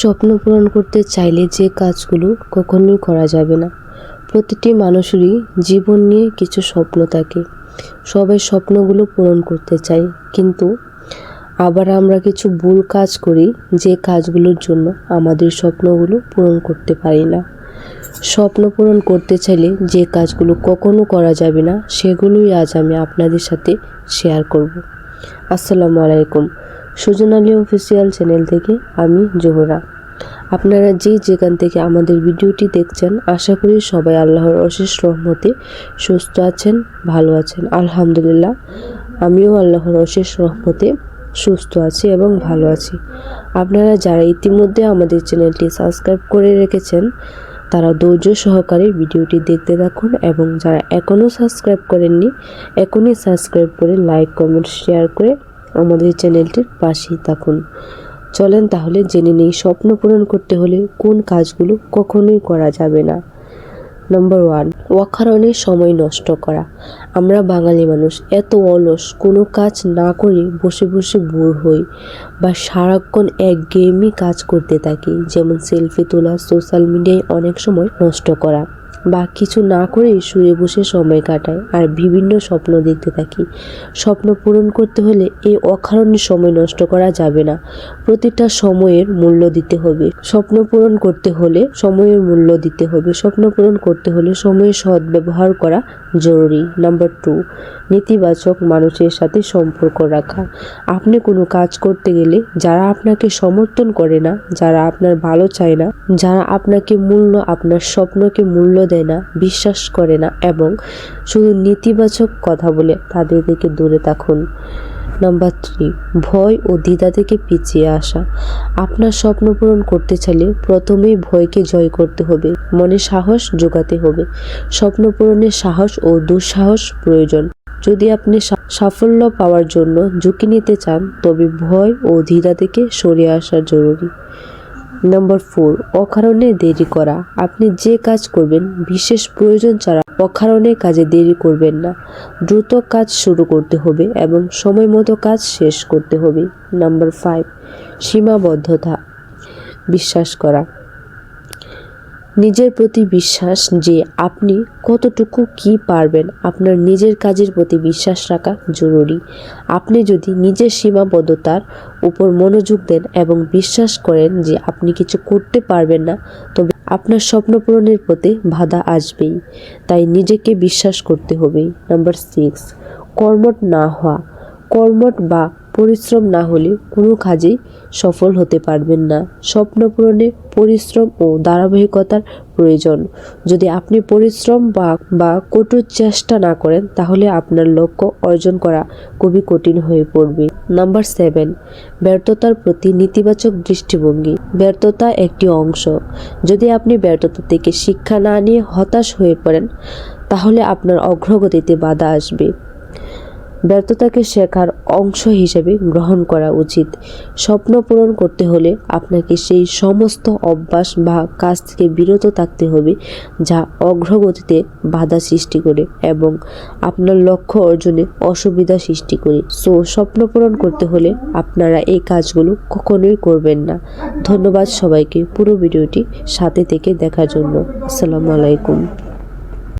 স্বপ্ন পূরণ করতে চাইলে যে কাজগুলো কখনোই করা যাবে না। প্রতিটি মানুষেরই জীবন নিয়ে কিছু স্বপ্ন থাকে। সবাই স্বপ্নগুলো পূরণ করতে চায়, কিন্তু আবার আমরা কিছু ভুল কাজ করি যে কাজগুলোর জন্য আমাদের স্বপ্নগুলো পূরণ করতে পারি না। স্বপ্ন পূরণ করতে চাইলে যে কাজগুলো কখনো করা যাবে না, সেগুলোই আজ আমি আপনাদের সাথে শেয়ার করব। আসসালামু আলাইকুম। সুজন আলী অফিসিয়াল চ্যানেল থেকে আমি জোহরা। আপনারা যে যেখান থেকে আমাদের ভিডিওটি দেখছেন, আশা করি সবাই আল্লাহর অশেষ রহমতে সুস্থ আছেন, ভালো আছেন। আলহামদুলিল্লাহ, আমিও আল্লাহর অশেষ রহমতে সুস্থ আছি এবং ভালো আছি। আপনারা যারা ইতিমধ্যে আমাদের চ্যানেলটি সাবস্ক্রাইব করে রেখেছেন, তারা ধৈর্য সহকারে ভিডিওটি দেখতে থাকুন এবং যারা এখনও সাবস্ক্রাইব করেননি, এখনই সাবস্ক্রাইব করে লাইক, কমেন্ট, শেয়ার করে আমাদের চ্যানেলটির পাশেই থাকুন। চলেন তাহলে জেনে নেই স্বপ্ন পূরণ করতে হলে কোন কাজগুলো কখনোই করা যাবে না। নম্বর ওয়ান অকারণে সময় নষ্ট করা। আমরা বাঙালি মানুষ, এত অলস, কোনো কাজ না করে বসে বসে বোর হই বা সারাক্ষণ একঘেয়েমি কাজ করতে থাকি, যেমন সেলফি তোলা সোশ্যাল মিডিয়ায় অনেক সময় নষ্ট করা। বা কিছু না করেই শুয়ে বসে সময় কাটায় আর বিভিন্ন স্বপ্ন দেখতে থাকি। স্বপ্ন পূরণ করতে হলে এই অকারণে সময় নষ্ট করা যাবে না। প্রতিটা সময়ের মূল্য দিতে হবে। স্বপ্ন পূরণ করতে হলে সময়ের মূল্য দিতে হবে। স্বপ্ন পূরণ করতে হলে সময়ের সৎ ব্যবহার করা জরুরি। নাম্বার টু, নেতিবাচক মানুষের সাথে সম্পর্ক রাখা। আপনি কোনো কাজ করতে গেলে যারা আপনাকে সমর্থন করে না, যারা আপনার ভালো চায় না, যারা আপনাকে মূল্য, আপনার স্বপ্নকে মূল্য দেয় না, বিশ্বাস করে না এবং শুধু নেতিবাচক কথা বলে তাদের থেকে দূরে থাকুন। নাম্বার থ্রি, ভয় ও দ্বিধা থেকে পিছিয়ে আসা। আপনার স্বপ্ন পূরণ করতে চাইলে প্রথমেই ভয়কে জয় করতে হবে, মনে সাহস যোগাতে হবে। স্বপ্ন পূরণের সাহস ও দুঃসাহস প্রয়োজন। যদি আপনি সাফল্য পাওয়ার জন্য ঝুঁকি নিতে চান, তবে ভয় ও দ্বিধা থেকে সরে আসা জরুরি। নম্বর ফোর অকারণে দেরি করা। আপনি যে কাজ করবেন, বিশেষ প্রয়োজন ছাড়া অকারণে কাজে দেরি করবেন না। দ্রুত কাজ শুরু করতে হবে এবং সময় মতো কাজ শেষ করতে হবে। নাম্বার ফাইভ সীমাবদ্ধতা। বিশ্বাস করা। নিজের প্রতি বিশ্বাস যে আপনি কতটুকু কি পারবেন, আপনার নিজের কাজের প্রতি বিশ্বাস রাখা জরুরি। আপনি যদি নিজের সীমাবদ্ধতার উপর মনোযোগ দেন এবং বিশ্বাস করেন যে আপনি কিছু করতে পারবেন না, তবে আপনার স্বপ্ন পূরণের পথে বাধা আসবেই। তাই নিজেকে বিশ্বাস করতে হবে। নাম্বার সিক্স কর্মট না হওয়া। কর্মট বা পরিশ্রম না হলে কোনো কাজেই সফল হতে পারবেন না। স্বপ্ন পূরণে পরিশ্রম ও ধারাবাহিকতার প্রয়োজন। যদি আপনি পরিশ্রম বা বা কঠোর চেষ্টা না করেন, তাহলে আপনার লক্ষ্য অর্জন করা খুবই কঠিন হয়ে পড়বে। নাম্বার সেভেন, ব্যর্থতার প্রতি নেতিবাচক দৃষ্টিভঙ্গি। ব্যর্থতা একটি অংশ। যদি আপনি ব্যর্থতা থেকে শিক্ষা না নিয়ে হতাশ হয়ে পড়েন, তাহলে আপনার অগ্রগতিতে বাধা আসবে। ব্যর্থতাকে শেখার অংশ হিসেবে গ্রহণ করা উচিত। স্বপ্ন পূরণ করতে হলে আপনাকে সেই সমস্ত অভ্যাস বা কাজ থেকে বিরত থাকতে হবে, যা অগ্রগতিতে বাধা সৃষ্টি করে এবং আপনার লক্ষ্য অর্জনে অসুবিধা সৃষ্টি করে। সো স্বপ্ন পূরণ করতে হলে আপনারা এই কাজগুলো কখনোই করবেন না। ধন্যবাদ সবাইকে পুরো ভিডিওটি সাথে থেকে দেখার জন্য। আসসালামু আলাইকুম।